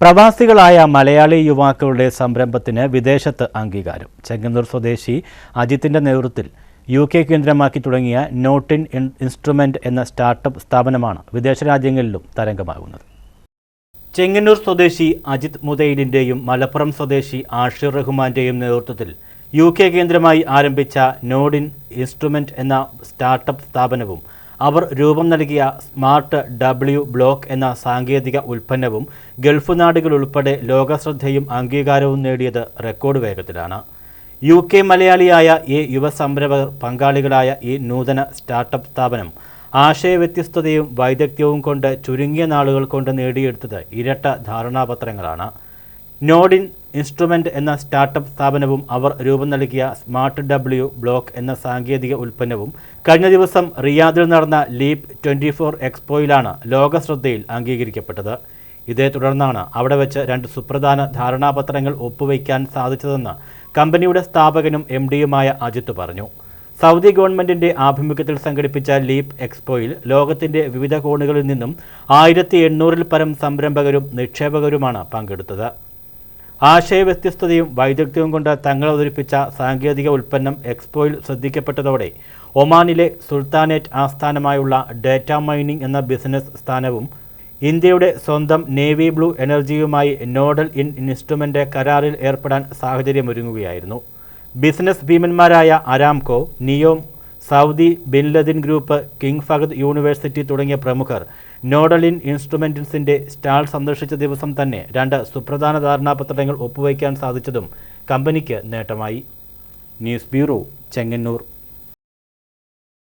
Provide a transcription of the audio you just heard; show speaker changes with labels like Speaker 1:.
Speaker 1: പ്രവാസികളായ മലയാളി യുവാക്കളുടെ സംരംഭത്തിന് വിദേശത്ത് അംഗീകാരം. ചെങ്ങന്നൂർ സ്വദേശി അജിത്തിന്റെ നേതൃത്വത്തിൽ യു കെ കേന്ദ്രമാക്കി തുടങ്ങിയ നോട്ടിൻ ഇൻ- ഇൻസ്ട്രുമെന്റ് എന്ന സ്റ്റാർട്ടപ്പ് സ്ഥാപനമാണ് വിദേശ രാജ്യങ്ങളിലും തരംഗമാകുന്നത്. ചെങ്ങന്നൂർ സ്വദേശി അജിത് മുതയിലിന്റെയും മലപ്പുറം സ്വദേശി ആഷിർ റഹ്മാന്റെയും നേതൃത്വത്തിൽ യു കെ കേന്ദ്രമായി ആരംഭിച്ച നോഡിൻ ഇൻസ്ട്രുമെന്റ് എന്ന സ്റ്റാർട്ടപ്പ് സ്ഥാപനവും അവർ രൂപം നൽകിയ സ്മാർട്ട് ഡബ്ല്യു ബ്ലോക്ക് എന്ന സാങ്കേതിക ഉൽപ്പന്നവും ഗൾഫ് നാടുകൾ ഉൾപ്പെടെ ലോകശ്രദ്ധയും അംഗീകാരവും നേടിയത് റെക്കോർഡ് വേഗത്തിലാണ്. യു കെ മലയാളിയായ ഈ യുവസംരംഭകർ പങ്കാളികളായ ഈ നൂതന സ്റ്റാർട്ടപ്പ് സ്ഥാപനം ആശയവ്യത്യസ്തതയും വൈദഗ്ധ്യവും കൊണ്ട് ചുരുങ്ങിയ നാളുകൾ കൊണ്ട് നേടിയെടുത്തത് ഇരട്ട ധാരണാപത്രങ്ങളാണ്. നോഡിൻ ഇൻസ്ട്രുമെന്റ് എന്ന സ്റ്റാർട്ടപ്പ് സ്ഥാപനവും അവർ രൂപം നൽകിയ സ്മാർട്ട് ഡബ്ല്യു ബ്ലോക്ക് എന്ന സാങ്കേതിക ഉൽപ്പന്നവും കഴിഞ്ഞ ദിവസം റിയാദിൽ നടന്ന ലീപ് ട്വന്റി ഫോർ എക്സ്പോയിലാണ് ലോകശ്രദ്ധയിൽ അംഗീകരിക്കപ്പെട്ടത്. ഇതേ തുടർന്നാണ് അവിടെ വെച്ച് രണ്ട് സുപ്രധാന ധാരണാപത്രങ്ങൾ ഒപ്പുവയ്ക്കാൻ സാധിച്ചതെന്ന് കമ്പനിയുടെ സ്ഥാപകനും എം ഡിയുമായ അജിത്ത് പറഞ്ഞു. സൗദി ഗവൺമെന്റിന്റെ ആഭിമുഖ്യത്തിൽ സംഘടിപ്പിച്ച ലീപ് എക്സ്പോയിൽ ലോകത്തിന്റെ വിവിധ കോണുകളിൽ നിന്നും ആയിരത്തി എണ്ണൂറിൽ പരം സംരംഭകരും നിക്ഷേപകരുമാണ് പങ്കെടുത്തത്. ആശയവ്യത്യസ്തതയും വൈദഗ്ധ്യവും കൊണ്ട് തങ്ങൾ അവതരിപ്പിച്ച സാങ്കേതിക ഉൽപ്പന്നം എക്സ്പോയിൽ ശ്രദ്ധിക്കപ്പെട്ടതോടെ ഒമാനിലെ സുൽത്താനേറ്റ് ആസ്ഥാനമായുള്ള ഡേറ്റ മൈനിംഗ് എന്ന ബിസിനസ് സ്ഥാനവും ഇന്ത്യയുടെ സ്വന്തം നേവി ബ്ലൂ എനർജിയുമായി നോഡൽ ഇൻ ഇൻസ്ട്രുമെന്റ് കരാറിൽ ഏർപ്പെടാൻ സാഹചര്യമൊരുങ്ങുകയായിരുന്നു. Business ഭീമന്മാരായ Aramco NEOM Saudi Bin Laden group King Fahad university തുടങ്ങിയ പ്രമുഖർ നോഡലിൻ ഇൻസ്ട്രുമെന്റ്സിന്റെ സ്റ്റാൾ സന്ദർശിച്ച ദിവസം തന്നെ രണ്ട് സുപ്രധാന ധാരണാപത്രങ്ങൾ ഒപ്പുവയ്ക്കാൻ സാധിച്ചതും കമ്പനിക്ക് നേട്ടമായി. News bureau Chengannur.